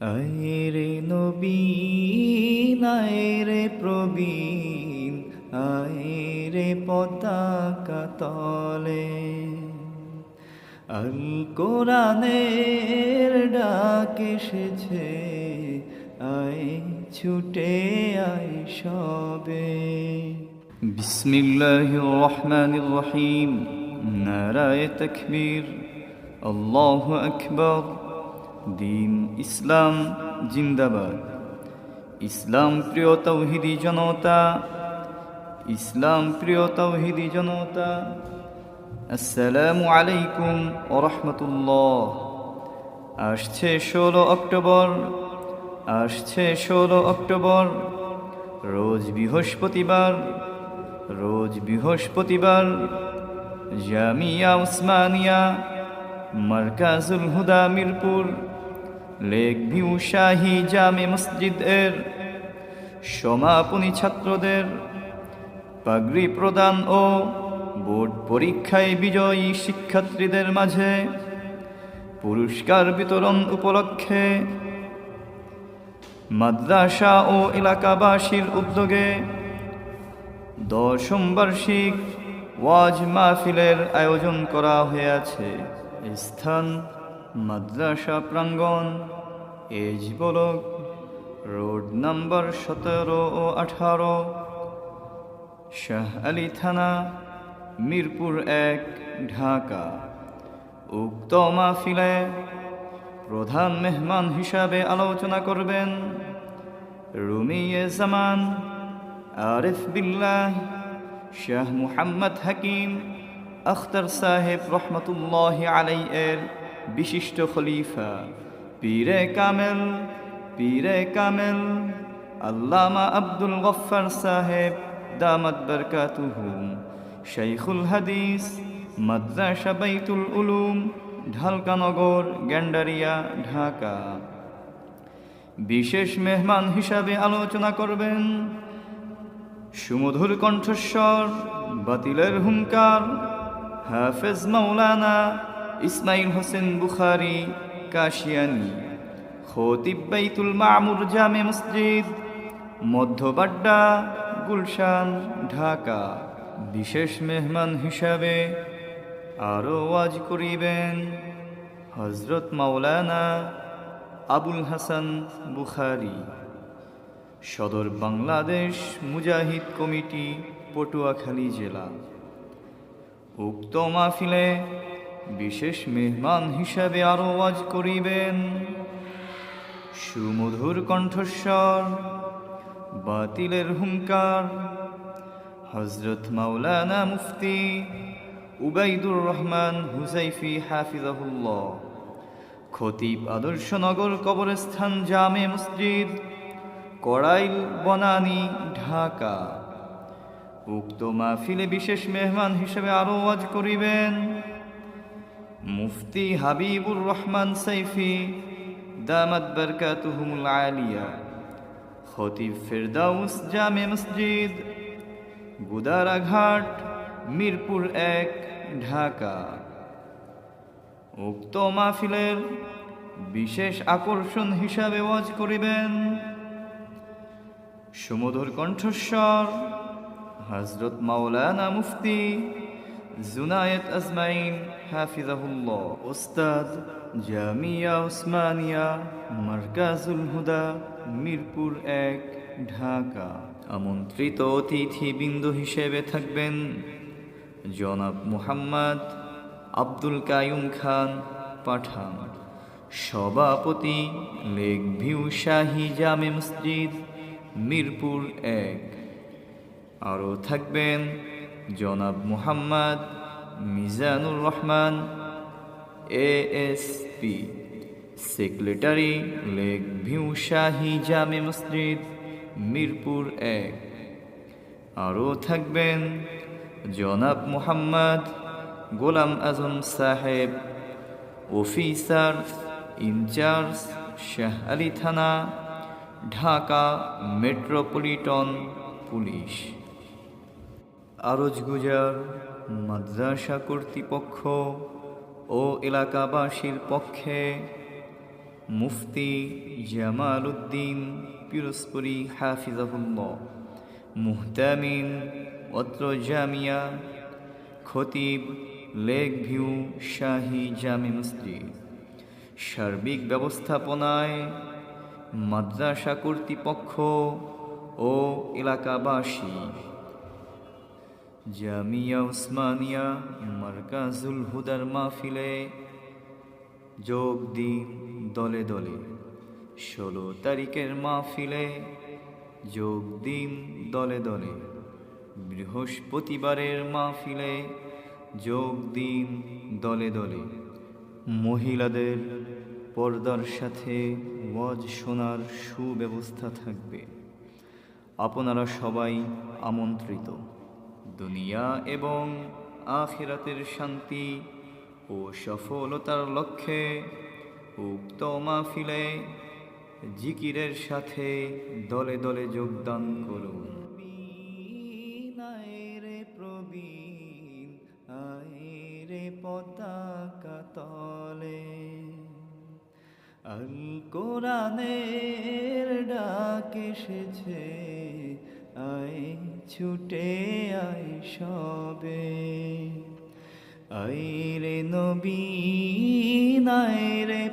আয়রে নবীন আয়রে প্রবীণ, আয়রে পতাকা তলে। আল কোরআনের ডাক এসেছে, আয় ছুটে আয় সবে। বিসমিল্লাহ রহমান রহিম, নারায় তকবীর, আল্লাহ আকবর। দিন ইসলাম জিন্দাবাদ। ইসলাম প্রিয় তৌহিদি জনতা, ইসলাম প্রিয় তৌহিদি জনতা, আসসালামু আলাইকুম ওরহমতুল্লাহ আসছে ষোলো অক্টোবর, আসছে ষোলো অক্টোবর, রোজ বৃহস্পতিবার রোজ বৃহস্পতিবার, জামিয়া উসমানিয়া, মার্কাজুল হুদা মিরপুর লেক ভিউ শাহী জামে মসজিদ এর সমাপনী ছাত্রদের পাগড়ি প্রদান ও বোর্ড পরীক্ষায় বিজয়ী শিক্ষার্থীদের মাঝে পুরস্কার বিতরণ উপলক্ষে মাদ্রাসা ও এলাকাবাসীর উদ্যোগে দশম বার্ষিক ওয়াজ মাহফিলের আয়োজন করা হয়েছে স্থান মাদ্রাসা প্রাঙ্গণ এজ বলক রোড নাম্বার সতেরো ও আঠারো, শাহ আলী থানা, মিরপুর এক, ঢাকা। উক্ত মাহফিলে প্রধান মেহমান হিসাবে আলোচনা করবেন রুমিয়ে জামান, আরিফ বিল্লাহ, শাহ মুহাম্মদ হাকিম, আখতার সাহেব রহমতুল্লাহ আলাই এর বিশিষ্ট খলিফা। পীরে কামেল পীরে কামেল। আল্লামা আব্দুল গফফার সাহেব, দামাত বরকাতুহুম শাইখুল হাদিস, মাদ্রাসা বাইতুল উলুম ঢালকানগর গ্যান্ডারিয়া, ঢাকা। বিশেষ মেহমান হিসাবে আলোচনা করবেন সুমধুর কণ্ঠস্বর, বাতিলের হুঙ্কার হাফেজ মাওলানা ইসমাইল হোসেন বুখারি, কাশিয়ানি, খতিব বাইতুল মামুর জামে মসজিদ, মধ্যবাড্ডা, গুলশান, ঢাকা। বিশেষ মেহমান হিসাবে আরও ওয়াজ করিবেন হজরত মাওলানা আবুল হাসান বুখারি। সদর বাংলাদেশ মুজাহিদ কমিটি, পটুয়াখালী জেলা। উক্ত মাহফিলে বিশেষ মেহমান হিসাবে আরও ওয়াজ করিবেন। সুমধুর কণ্ঠস্বর, বাতিলের হুঙ্কার হজরত মাওলানা মুফতি উবাইদুর রহমান হুজাইফি হাফিজাহুল্লাহ, খতিব আদর্শনগর কবরস্থান জামে মসজিদ, কড়াইল বনানী, ঢাকা। উক্ত মাহফিলে বিশেষ মেহমান হিসেবে আরও ওয়াজ করিবেন। মুফতি হাবিবুর রহমান সাইফি, দামাত বরকাতুহুমুল আলিয়া, খতিব ফেরদাউস জামে মসজিদ গুদারাঘাট মিরপুর এক, ঢাকা। উক্ত মাহফিলের বিশেষ আকর্ষণ হিসাবে ওয়াজ করিবেন সুমধুর কণ্ঠস্বর হজরত মাওলানা মুফতি জুনায়েত আজমাইন, হাফিজাহুল্লাহ, ওস্তাদ জামিয়া উসমানিয়া মার্কাজুল হুদা, মিরপুর এক, ঢাকা। আমন্ত্রিত অতিথিবৃন্দ হিসেবে থাকবেন জনাব মুহাম্মদ আব্দুল কায়ুম খান পাঠান। সভাপতি লেক ভিউ শাহী জামে মসজিদ, মিরপুর এক। আরও থাকবেন জনাব Muhammad Mizanur Rahman, A S P, secretary lake view Shahi Jame Masjid, Mirpur এক। আরও থাকবেন জনাব মুহাম্মদ গোলাম আজম সাহেব, অফিসার ইনচার্জ শাহ আলী থানা, ঢাকা মেট্রোপলিটন পুলিশ। আরজগুজার, মাদ্রাসা কর্তৃপক্ষ ও এলাকাবাসীর পক্ষে মুফতি জামাল উদ্দিন পিরোজপুরি হাফিজাহুল্লাহ মুহতামিন অত্র জামিয়া, খতিব লেক ভিউ শাহী জামি মসজিদ। সার্বিক ব্যবস্থাপনায় মাদ্রাসা কর্তৃপক্ষ ও এলাকাবাসী জামিয়া উসমানিয়া, মার্কাজুল হুদার মাহফিলে যোগ দিন দলে দলে। ষোলো তারিখের মাহফিলে যোগ দিন দলে দলে। বৃহস্পতিবারের মাহফিলে যোগ দিন দলে দলে। মহিলাদের পর্দার সাথে ওয়াজ শোনার সুব্যবস্থা থাকবে। আপনারা সবাই আমন্ত্রিত। দুনিয়া এবং আখিরাতের শান্তি ও সফলতার লক্ষ্যে উক্ত মাহফিলে জিকিরের সাথে দলে দলে যোগদান করুন। প্রবীণ, আয়রে পতাকা তলে। আল কোরআনের ডাক এসেছে আয় ছুটে আই সবে। আয় রে নবী নাই রে